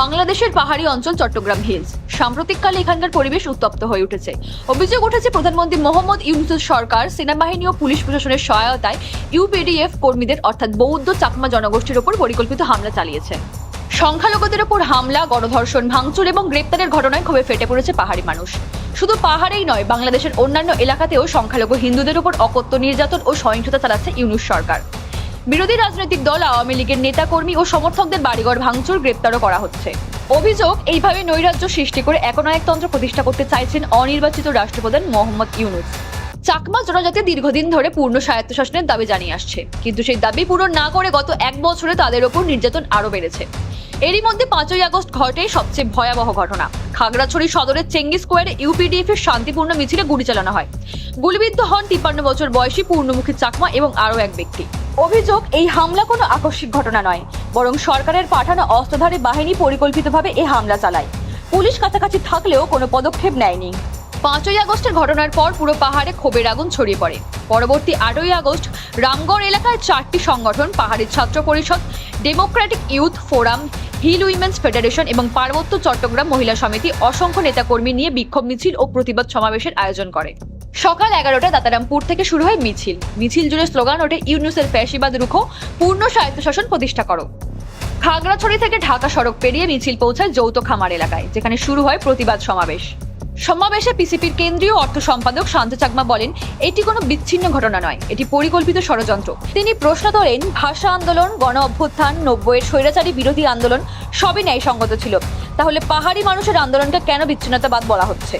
বাংলাদেশের পাহাড়ি অঞ্চল চট্টগ্রাম হিলস। সাম্প্রতিককালে এখানকার পরিবেশ উত্তপ্ত হয়ে উঠেছে। অভিযোগ উঠেছে, প্রধানমন্ত্রী মোহাম্মদ ইউনুসের সরকার, সেনাবাহিনী ও পুলিশ প্রশাসনের সহায়তায় ইউপিডিএফ কর্মীদের, অর্থাৎ বৌদ্ধ চাকমা জনগোষ্ঠীর ওপর পরিকল্পিত হামলা চালিয়েছে। সংখ্যালঘুদের ওপর হামলা, গণধর্ষণ, ভাঙচুর এবং গ্রেপ্তারের ঘটনায় ক্ষোভে ফেটে পড়েছে পাহাড়ি মানুষ। শুধু পাহাড়েই নয়, বাংলাদেশের অন্যান্য এলাকাতেও সংখ্যালঘু হিন্দুদের উপর অকত্য নির্যাতন ও সহিংসতা চালাচ্ছে ইউনুস সরকার। বিরোধী রাজনৈতিক দল আওয়ামী লীগের নেতাকর্মী ও সমর্থকদের বাড়িঘর ভাঙচুর গ্রেপ্তারও করা হচ্ছে। অভিযোগ, এইভাবে নৈরাজ্য সৃষ্টি করে একনায়কতন্ত্র প্রতিষ্ঠা করতে চাইছেন অনির্বাচিত রাষ্ট্রপ্রধান মোহাম্মদ ইউনুস। চাকমা জনজাতি দীর্ঘদিন ধরে পূর্ণ স্বায়ত্তশাসনের দাবি জানিয়ে আসছে। কিন্তু সেই দাবি পূরণ না করে গত এক বছরে তাদের ওপর নির্যাতন আরও বেড়েছে। এরই মধ্যে পাঁচই আগস্ট ঘটে সবচেয়ে ভয়াবহ ঘটনা। খাগড়াছড়ি সদরের চেঙ্গি স্কোয়ারে ইউপিডিএফ এর শান্তিপূর্ণ মিছিলে গুলি চালানো হয়। গুলিবিদ্ধ হন তিপ্পান্ন বছর বয়সী পূর্ণমুখী চাকমা এবং আরও এক ব্যক্তি। অভিযোগ, এই হামলা কোনো আকস্মিক ঘটনা নয়, বরং সরকারের পাঠানো অস্ত্রধারী বাহিনী পরিকল্পিতভাবে এই হামলা চালায়। পুলিশ কাছাকাছি থাকলেও কোনো পদক্ষেপ নেয়নি। পাঁচই আগস্টের ঘটনার পর পুরো পাহাড়ে ক্ষোভের আগুন ছড়িয়ে পড়ে। পরবর্তী আটই আগস্ট, রামগড় এলাকায় চারটি সংগঠন, Pahari Chhatra Parishad democratic youth forum, hill women's federation এবং পার্বত্য চট্টগ্রাম মহিলা সমিতি অসংখ্য নেতাকর্মী নিয়ে বিক্ষোভ মিছিল ও প্রতিবাদ সমাবেশের আয়োজন করে। সকাল এগারোটায় দাতারামপুর থেকে শুরু হয় মিছিল। মিছিল জুড়ে স্লোগান ওঠে ইউনুসের ফ্যাসিবাদ রুখো, পূর্ণ স্বায়ত্তশাসন প্রতিষ্ঠা করো। খাগড়াছড়ি থেকে ঢাকা সড়ক পেরিয়ে মিছিল পৌঁছায় যৌথ খামার এলাকায়, যেখানে শুরু হয় প্রতিবাদ সমাবেশ। সমাবেশে পিসিপির কেন্দ্রীয় অর্থ সম্পাদক শান্ত চাকমা বলেন, এটি কোনো বিচ্ছিন্ন ঘটনা নয়, এটি পরিকল্পিত ষড়যন্ত্র। তিনি প্রশ্ন তোলেন, ভাষা আন্দোলন, গণ অভ্যুত্থান, নব্বইয়ের স্বৈরাচারী বিরোধী আন্দোলন সবই ন্যায়সঙ্গত ছিল। তাহলে পাহাড়ি মানুষের আন্দোলনকে কেন বিচ্ছিন্নতাবাদ বলা হচ্ছে?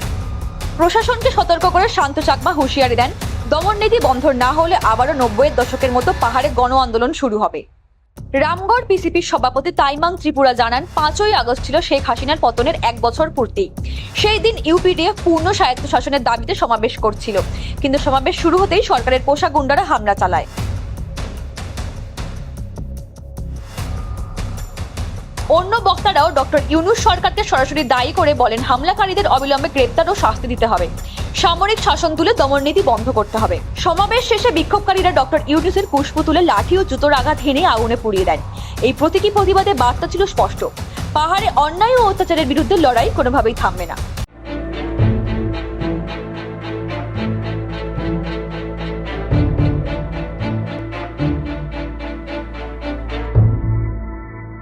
প্রশাসনকে সতর্ক করে শান্ত চাকমা হুঁশিয়ারি দেন। দমন নীতি বন্ধ না হলে আবারও নব্বইয়ের দশকের মতো পাহাড়ে গণ আন্দোলন শুরু হবে। রামগড় পিসিপির সভাপতি তাইমাং ত্রিপুরা জানান, পাঁচই আগস্ট ছিল শেখ হাসিনার পতনের এক বছর পূর্তি। সেই দিন ইউপিডিএফ পূর্ণ স্বায়ত্তশাসনের দাবিতে সমাবেশ করছিল। কিন্তু সমাবেশ শুরু হতেই সরকারের পোষা গুন্ডারা হামলা চালায়। অন্য বক্তারাও ডক্টর ইউনুস সরকারকে সরাসরি দায়ী করে বলেন, হামলাকারীদের অবিলম্বে গ্রেপ্তার ও শাস্তি দিতে হবে। সামরিক শাসন তুলে দমন নীতি বন্ধ করতে হবে। সমাবেশ শেষে বিক্ষোভকারীরা ডক্টর ইউনুসের পুষ্প তুলে লাঠি ও জুতোর আঘাত হেনে আগুনে পুড়িয়ে দেন। এই প্রতীকী প্রতিবাদে বার্তা ছিল স্পষ্ট। পাহাড়ে অন্যায় ও অত্যাচারের বিরুদ্ধে লড়াই কোনোভাবেই থামবে না।